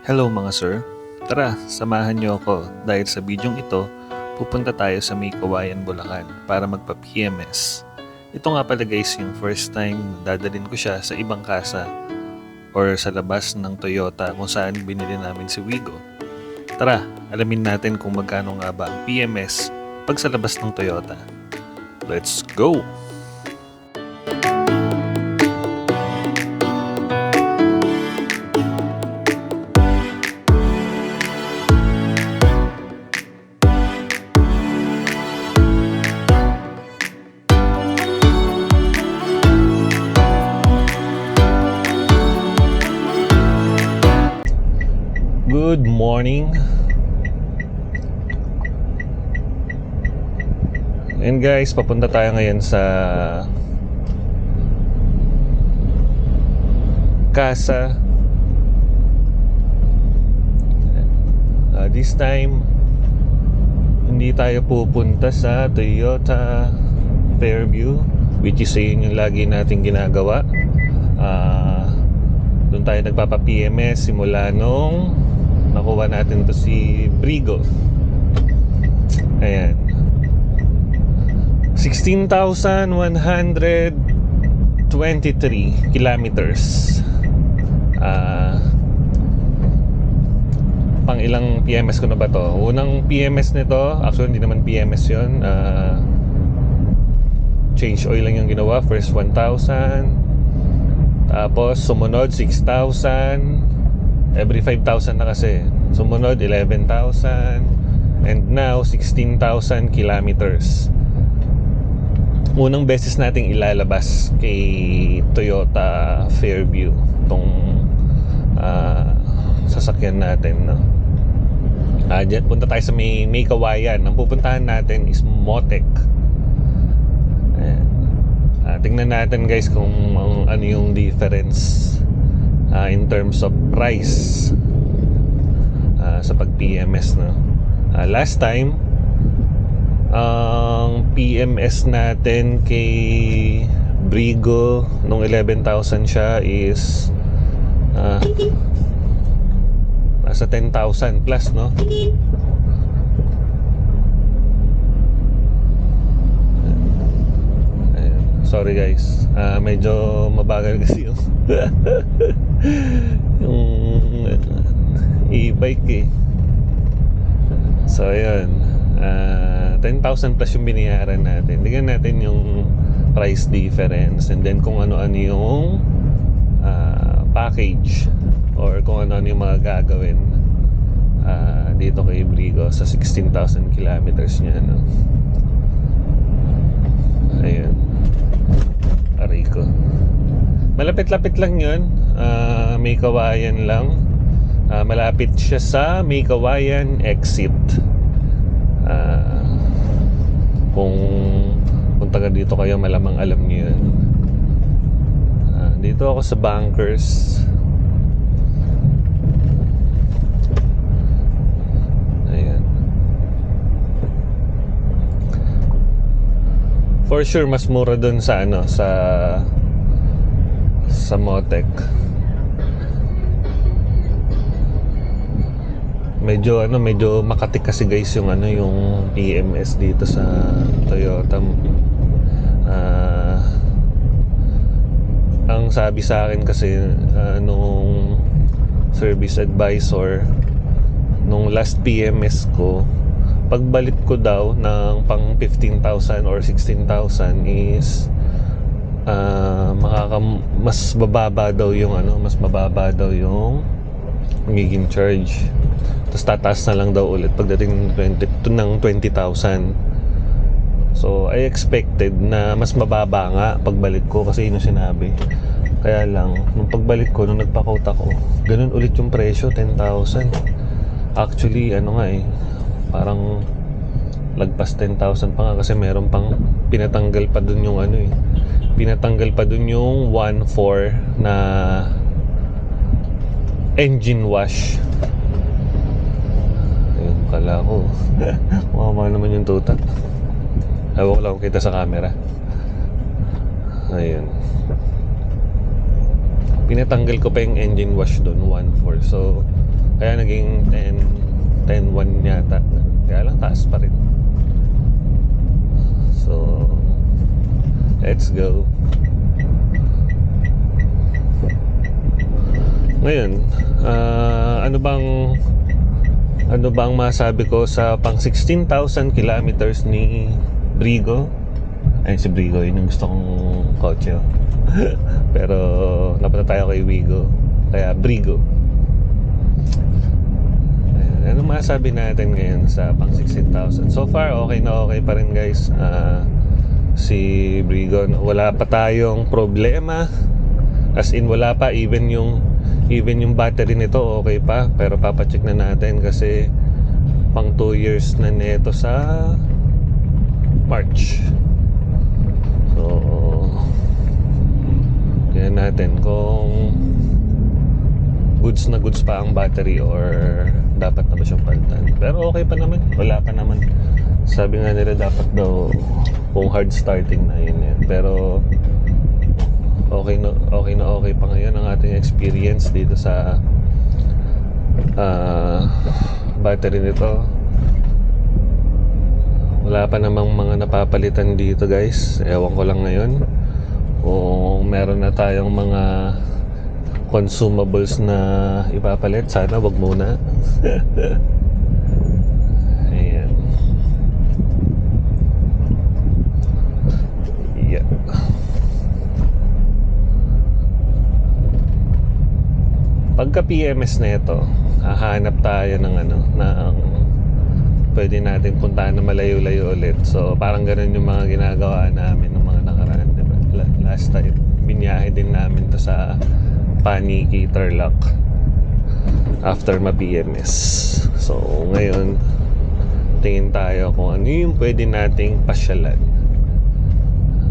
Hello mga sir. Tara, samahan niyo ako dahil sa bidyong ito, pupunta tayo sa May Kawayan, Bulacan para magpa-PMS. Ito nga pala guys yung first time dadalhin ko siya sa ibang kasa or sa labas ng Toyota kung saan binili namin si Wigo. Tara, alamin natin kung magkano nga ba ang PMS pag sa labas ng Toyota. Let's go! Good morning. And guys, papunta tayo ngayon sa Casa. Uh, this time, hindi tayo pupunta sa Toyota Fairview which is yun yung lagi natin ginagawa. Ah, doon tayo nagpapa-PMS simula nung nakuha natin to si Brigo. Ayan. 16,123 kilometers. Ah pang ilang PMS ko na ba to? Unang PMS nito, actually hindi naman PMS yun. Ah change oil lang yung ginawa. First 1,000. Tapos sumunod 6,000. Every 5,000 na kasi. Sumunod 11,000. And now 16,000 kilometers. Unang beses nating ilalabas kay Toyota Fairview tong ah, sasakyan natin no. Ah, dyan, punta tayo sa may, may kawayan. Ang pupuntahan natin is Motec. Ah, tingnan natin guys kung ang- ano yung difference terms of price ah, sa pag PMS no. Ah, last time ang PMS natin kay Brigo nung 11,000 siya is ah, nasa 10,000 plus no. Sorry guys. Ah, medyo mabagal kasi yung yung e-bike eh. So ayun. Ah, 10,000 plus yung binayaran natin. Tingnan natin yung price difference and then kung ano-ano yung ah, package or kung ano-ano yung mga gagawin ah, dito kay Brigo sa 16,000 kilometers niya no? ayun aray ko malapit-lapit lang yun Ah, may kawayan lang. Ah, malapit siya sa may kawayan exit. Ah, kung kung taga dito kayo malamang alam niyo yun. Ah, dito ako sa Bankers. For sure mas mura dun sa ano sa sa Motec. Medyo ano medyo makatik kasi guys yung ano yung PMS dito sa Toyota. Ah ang sabi sa akin kasi ah, nung service advisor nung last PMS ko pagbalik ko daw ng pang 15,000 or 16,000 is ah makaka mas bababa daw yung ano mas mababa daw yung magiging charge. Tapos tataas na lang daw ulit pagdating ng 20, to ng 20,000 so I expected na mas mababa nga pagbalik ko kasi yun sinabi. Kaya lang nung pagbalik ko nung nagpa-quote ako ganun ulit yung presyo 10,000 actually ano nga eh parang lagpas 10,000 pa nga kasi meron pang pinatanggal pa dun yung ano eh pinatanggal pa dun yung 1.4 na engine wash. Ayun kala ko. Mukha naman yung tuta. Ko lang kita sa camera. Ayun. Pinatanggal ko pa yung engine wash doon 1.4 so Kaya naging 10, 10-1 yata. Kaya lang taas pa rin. So, let's go. Ngayon, ah, ano bang ano bang masabi ko sa pang 16,000 kilometers ni Brigo? Ay, si Brigo, yun yung gusto kong kotse. oh. Pero napunta tayo kay Wigo. Kaya Brigo. Ano masabi natin ngayon sa pang 16,000? So far, okay na okay pa rin guys. Ah, si Brigo, wala pa tayong problema. As in, wala pa even yung even yung battery nito okay pa. Pero papacheck na natin kasi pang 2 years na nito sa March. So kaya natin kung goods na goods pa ang battery or dapat na ba siyang palitan. Pero okay pa naman. Wala pa naman sabi nga nila dapat daw kung hard starting na yun yan pero okay na okay na okay pa ngayon ang ating experience dito sa ah, battery nito. Wala pa namang mga napapalitan dito guys. Ewan ko lang ngayon kung meron na tayong mga consumables na ipapalit. Sana wag muna pagka PMS na ito, hahanap tayo ng ano, ng pwede natin puntahan na malayo-layo ulit. So, parang ganun yung mga ginagawa namin ng mga nakaraan, di ba? La- Last time, binyahe din namin to sa Paniki, Tarlac after ma-PMS. So, ngayon, tingin tayo kung ano yung pwede nating pasyalan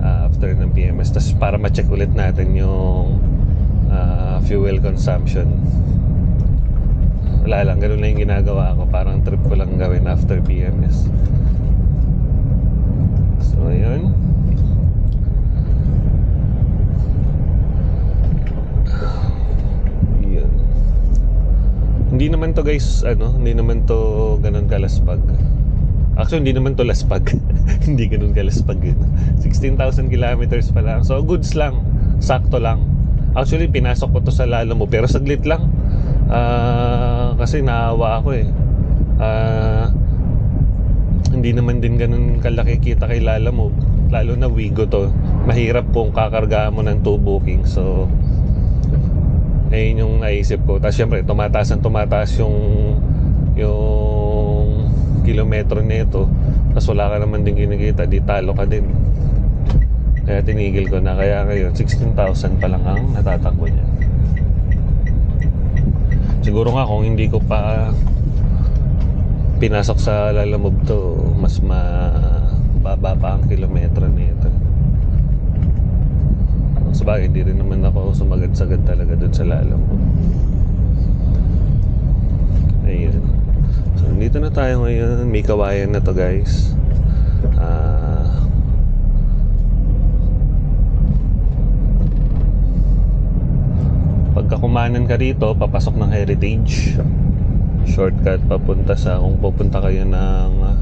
ah, after ng PMS. Tapos para ma-check ulit natin yung ah, fuel consumption. Wala lang, ganun lang yung ginagawa ko. Parang trip ko lang gawin after PMS. So. Yun. Hindi naman to guys, ano, hindi naman to ganun kalaspag. Actually, hindi naman to laspag. hindi ganun kalaspag yun. 16,000 kilometers pa lang. So, goods lang. Sakto lang. Actually, pinasok ko to sa lalo mo. Pero saglit lang. Ah, kasi naawa ako eh. Ah, hindi naman din ganun kalaki kita kay Lala mo. Lalo na Wigo to. Mahirap kung kakargaan mo ng two booking. So, ayun yung naisip ko. Tapos syempre, tumataas ang tumataas yung yung kilometro nito. Tapos wala ka naman din kinikita, di talo ka din. Kaya tinigil ko na. Kaya ngayon, 16,000 pa lang ang natatakbo niya. Siguro nga kung hindi ko pa pinasok sa lalamove to, mas mababa pa ang kilometro nito. Sa bagay, hindi rin naman ako sumagad-sagad talaga dun sa lalamove. Ayun. So, dito na tayo ngayon. May kawayan na to guys. Ah... pagka ka rito, papasok ng Heritage. Shortcut papunta sa kung pupunta kayo ng um,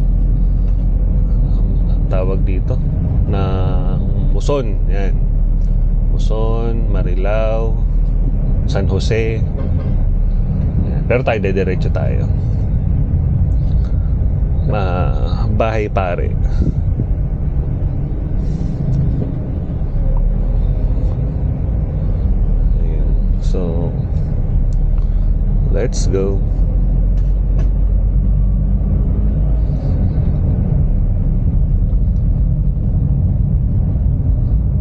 tawag dito ng Muson. Yan. Muson, Marilao, San Jose. Yan. Pero tayo dediretso tayo. Ma bahay pare. So, let's go.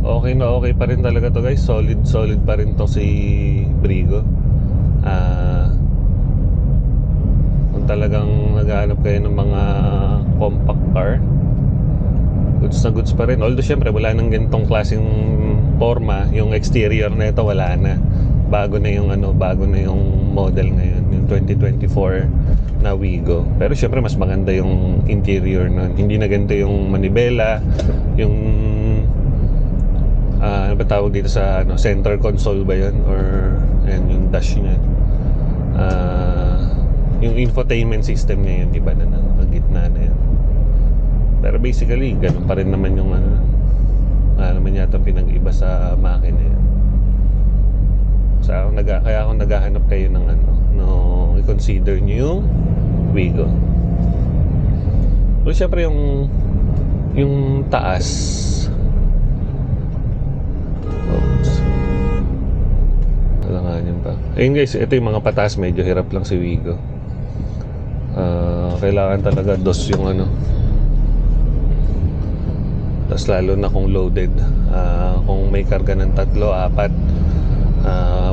Okay na okay pa rin talaga to guys. Solid solid pa rin to si Brigo. Ah kung talagang naghahanap kayo ng mga compact car, goods na goods pa rin. Although syempre wala nang ganitong klaseng forma, yung exterior na ito wala na. Bago na yung ano, bago na yung model ngayon, yung 2024 na Wigo. Pero syempre mas maganda yung interior nun. Hindi na ganito yung manibela, yung ah, ano ba tawag dito sa ano, center console ba yun or yan yung dash niya. Ah yung infotainment system niya yun, iba na na, nakagitna na yan. Pero basically, ganun pa rin naman yung ano, ano naman yata pinag-iba sa makina yan. So, ako nag kaya ako naghahanap kayo ng ano, no, i-consider nyo yung Wigo. So, syempre yung yung taas. Oops. Alanganin pa. Ayun guys, ito yung mga pataas. Medyo hirap lang si Wigo. Ah, kailangan talaga dos yung ano. Tapos lalo na kung loaded. Ah, kung may karga ng tatlo, apat.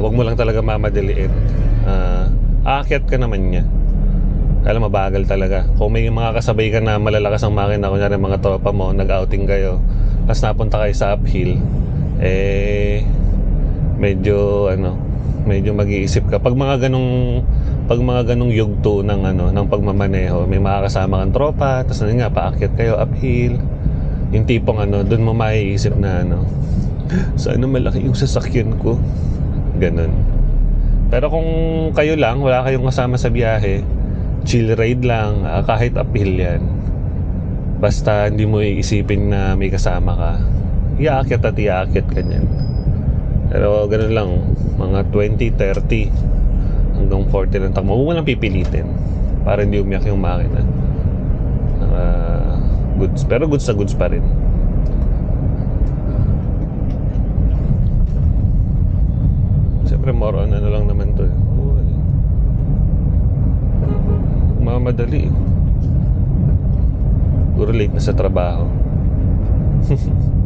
Wag mo lang talaga mamadaliin. Ah, aakyat ka naman niya. Alam mabagal talaga. Kung may mga kasabay ka na malalakas ang makina, kunyari mga tropa mo, nag-outing kayo, tapos napunta kayo sa uphill, eh, medyo, ano, medyo mag-iisip ka. Pag mga ganong, pag mga ganong yugto ng, ano, ng pagmamaneho, may mga kasama kang tropa, tapos na nga, paakyat kayo uphill, yung tipong ano, doon mo maiisip na ano, sana malaki yung sasakyan ko. Ganon. Pero kung kayo lang, wala kayong kasama sa biyahe, chill ride lang, ah, kahit uphill yan. Basta hindi mo iisipin na may kasama ka. Iaakit at iaakit ka niyan. Pero ganun lang, mga 20, 30 hanggang 40 lang takbo. Huwag mo lang pipilitin para hindi umiyak yung makina. Ah, goods. Pero goods na goods pa rin. Siyempre more on ano lang naman to eh. Uy. Mamadali eh. Puro late na sa trabaho.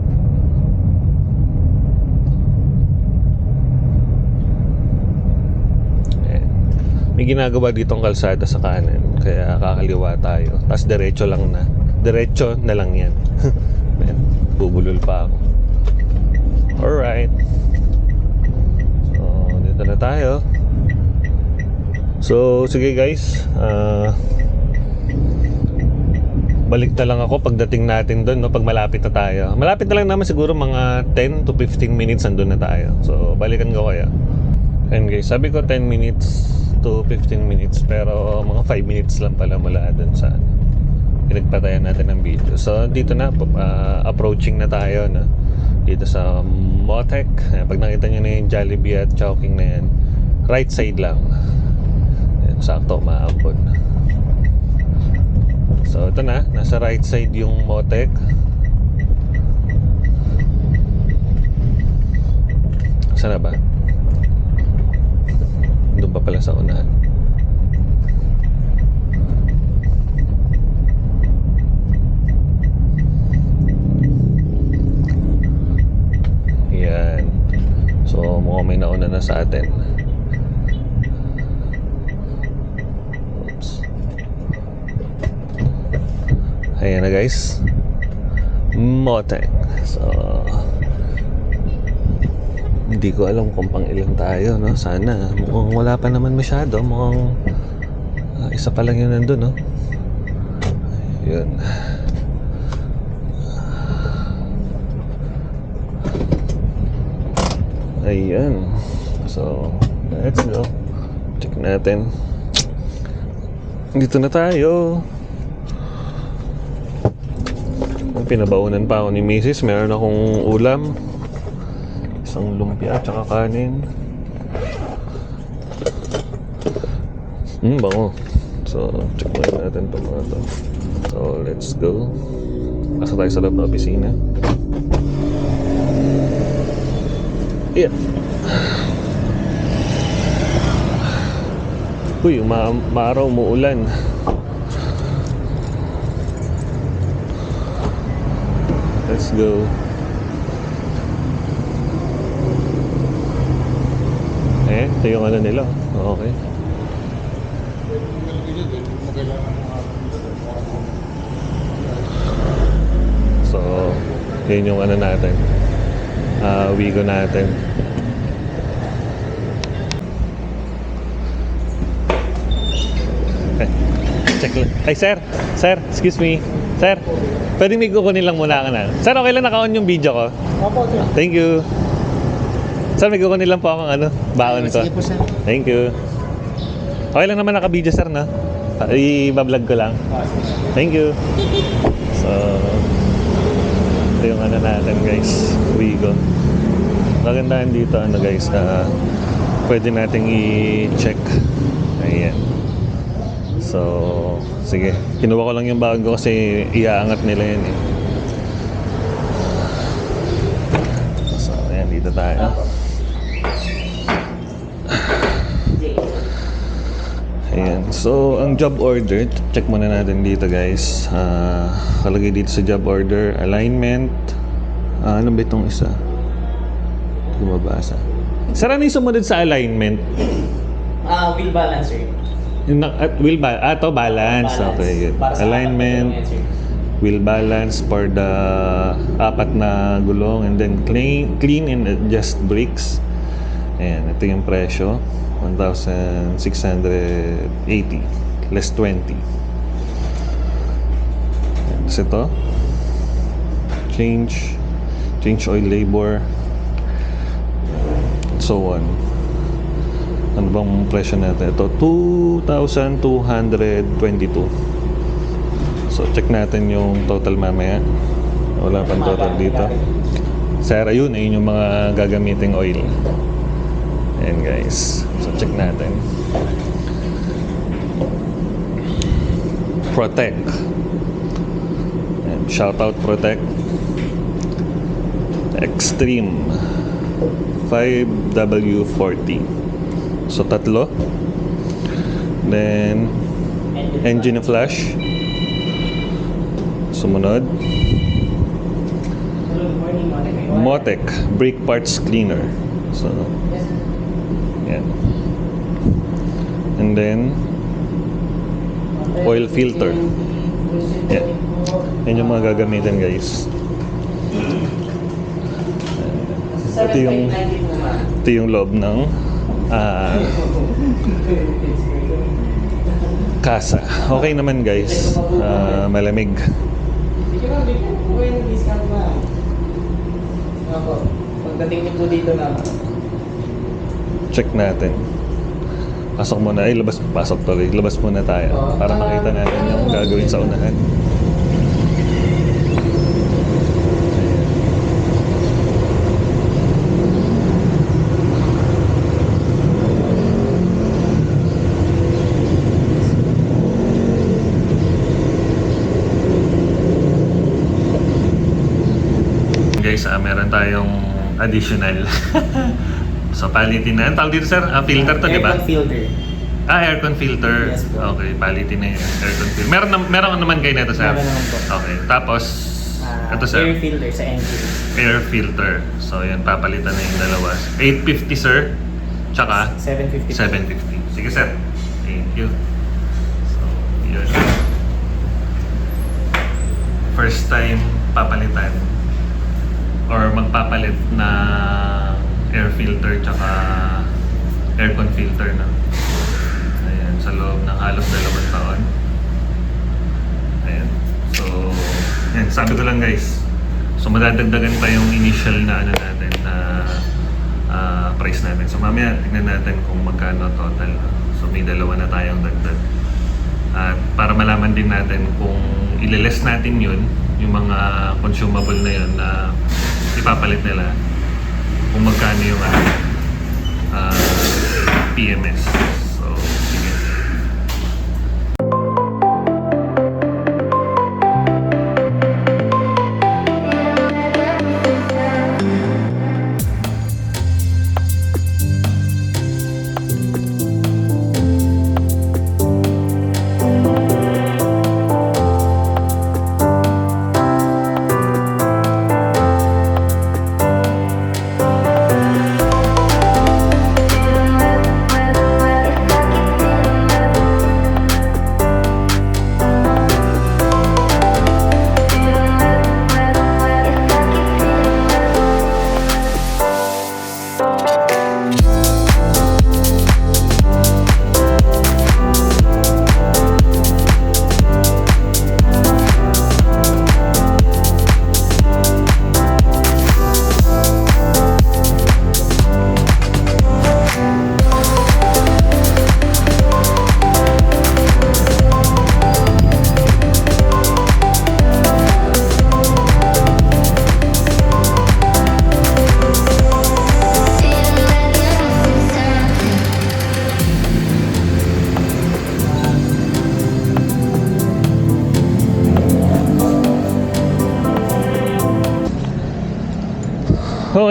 Eh, May ginagawa ditong kalsada sa kanan Kaya kakaliwa tayo Tapos diretso lang na Diretso na lang yan Bubulol pa ako Alright dito na tayo. So sige guys ah balik na lang ako pagdating natin doon no? Pag malapit na tayo. Malapit na lang naman siguro mga 10 to 15 minutes andun na tayo. So balikan ko kaya. And guys sabi ko 10 minutes to 15 minutes pero mga 5 minutes lang pala mula doon sa pinagpatayan natin ng video. So dito na ah, approaching na tayo no? Dito sa Motec pag nakita nyo na yung Jollibee at Chowking na yan right side lang Ayan, sakto maambon So ito na, nasa right side yung Motec. Saan na ba? Doon pa pala sa unahan. Yan. So mukhang may nauna na sa atin. Oops. Ayan na guys Motec So Hindi ko alam kung pang ilang tayo no? Sana Mukhang wala pa naman masyado Mukhang ah, Isa pa lang yun nandun no? Yun Ayan So Let's go Check natin Dito na tayo Pinabaunan pa ako ni Mrs. Meron akong ulam. Isang lumpia at saka kanin. Hmm, bango. So, check muna natin itong mga to. So, let's go. Asa tayo sa loob ng opisina. Yeah. Uy, ma maaraw, umuulan. Let's go. Eh, ito yung ano nila. Okay. So, yun yung ano natin. Ah, Wigo natin. Eh, check lang. Ay, sir. Sir, excuse me. Sir, pwedeng may kukunin lang muna ka na. Sir, okay lang naka-on yung video ko? Opo, sir. Thank you. Sir, may kukunin lang po akong ano, baon ko. Sige po, sir. Thank you. Okay lang naman naka-video sir na. I-vlog ko lang. Thank you. So, yung ano natin guys. Wigo. Magandahan dito ano guys na pwede nating i-check. Ayan. So, sige. Kinuha ko lang yung bago kasi iaangat nila yun eh. So, ayan. Dito tayo. Ayan. So, ang job order, check muna natin dito guys. Ah, kalagay dito sa job order, alignment. Ah, ano ba itong isa? Hindi ko mabasa. Sir, ano yung sumunod sa alignment? Ah, wheel balance, sir. Yung na, at wheel ba? Ah, to balance. Balance. Okay, good. Para Alignment, wheel balance for the apat na gulong and then clean, clean and adjust brakes. Ayan, ito yung presyo. 1,680 less 20. Ayan, Tapos ito. Change. Change oil labor. So on. Ano bang presyo natin? Ito, 2,222. So, check natin yung total mamaya. Wala pang total dito. Sir, ayun, ayun yung mga gagamiting oil. Ayan guys. So, check natin. Protect. Ayan, shout out Protect. Extreme. 5W40. So, tatlo. Then, engine flash. Sumunod. Motec brake parts cleaner. So, Yes. yan. And then, Oil filter. Yan. yan yung mga gagamitin guys. Ito yung, ito yung loob ng ah, kasa. Okay naman guys. Ah, malamig. Pagdating niyo po dito ma'am. Check natin. Pasok muna. Ay, labas. Pasok tuloy. Labas muna tayo. Para makita natin yung gagawin sa unahan. Guys, ah, meron tayong additional. so, palitin na. Ang tawag dito, sir? Ah, filter to, di ba? Aircon filter. Ah, aircon filter. Yes po. Okay, palitin na yung aircon filter. Meron, na, meron naman kayo nito, sir? Meron naman po. Okay, tapos, Ah, ito, sir? Air filter sa engine. Air filter. So, yun, papalitan na yung dalawa. 850, sir. Tsaka, 750. 750. Sige, sir. Thank you. So, yun. First time papalitan or magpapalit na air filter tsaka aircon filter na. Ayan, sa loob ng halos dalawang taon. Ayan. So, yan, sabi ko lang guys. So, madadagdagan pa yung initial na ano natin na ah, price natin. So, mamaya tingnan natin kung magkano total. So, may dalawa na tayong dagdag. At para malaman din natin kung ililes natin yun, yung mga consumable na yun na ipapalit nila, kung magkano yung ano, ah, PMS.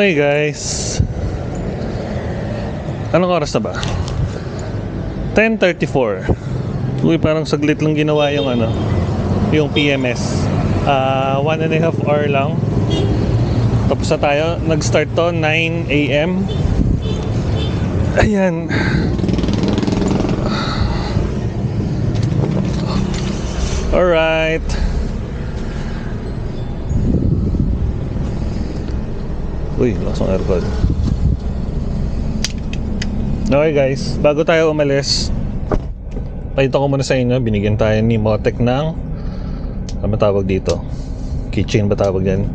Okay guys. Anong oras na ba? 10.34 Uy, parang saglit lang ginawa yung ano Yung PMS Ah, One and a half hour lang Tapos na tayo Nag-start to 9 a.m. Ayan Alright Uy, lakas ng aircon. Okay guys, bago tayo umalis Pakita ko muna sa inyo Binigyan tayo ni Motec ng Ano tawag dito? Kitchen ba tawag yan?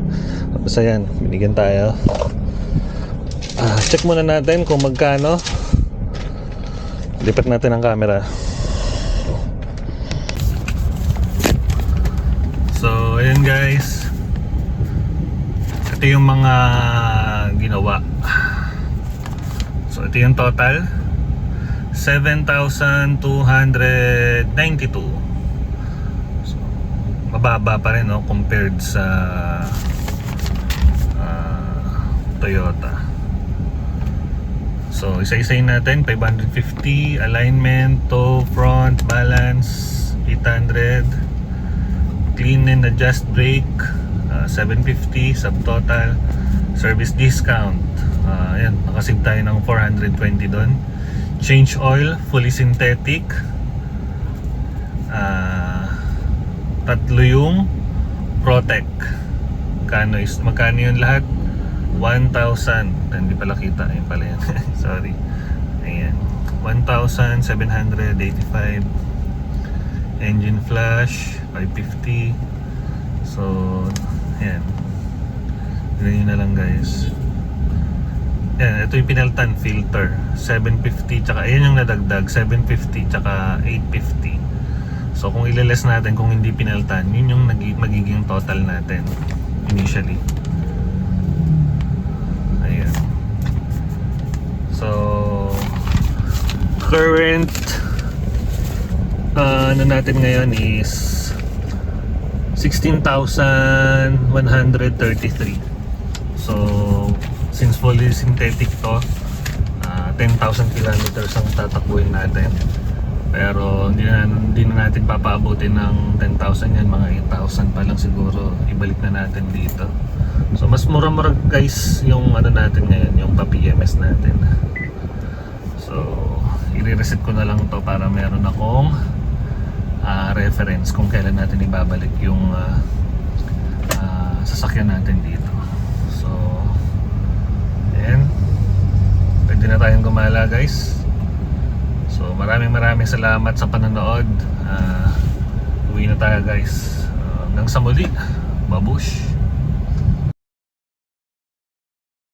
Tapos ayan, binigyan tayo. Ah, Check muna natin kung magkano. Lipat natin ang camera. So, ayan guys. Ito yung mga ginawa. So ito yung total. 7,292 So mababa pa rin no compared sa ah, Toyota. So isa-isayin natin 550 alignment, tow, front, balance 800 clean and adjust brake ah, 750 subtotal service discount. Ah, ayan nakasave tayo ng 420 doon. Change oil fully synthetic. Ah, tatlo yung protect magkano is magkano yun lahat? 1,000 hindi pala kita yun pala yan sorry. Ayan. 1,785 engine flash 550 so ayan Nyo na lang guys. Yan ito yung pinaltan filter. 750 tsaka ayan yung nadagdag. 750 tsaka 850 so kung ilales natin kung hindi pinaltan yun yung magiging total natin initially. Ayan. So current uh, ano natin ngayon is 16,133 so since fully synthetic to ah, 10,000 kilometers ang tatakbuhin natin. Pero hindi na, hindi na natin papaabutin ng 10,000 yan mga 8,000 pa lang siguro ibalik na natin dito. So mas mura-mura guys yung ano natin ngayon yung pa-PMS natin. So i-reset ko na lang to para meron akong ah, reference kung kailan natin ibabalik yung ah, ah, sasakyan natin dito ayan pwede na tayong gumala guys. So maraming maraming salamat sa panonood. Ah, uwi na tayo guys. Ah, hanggang sa muli. Babush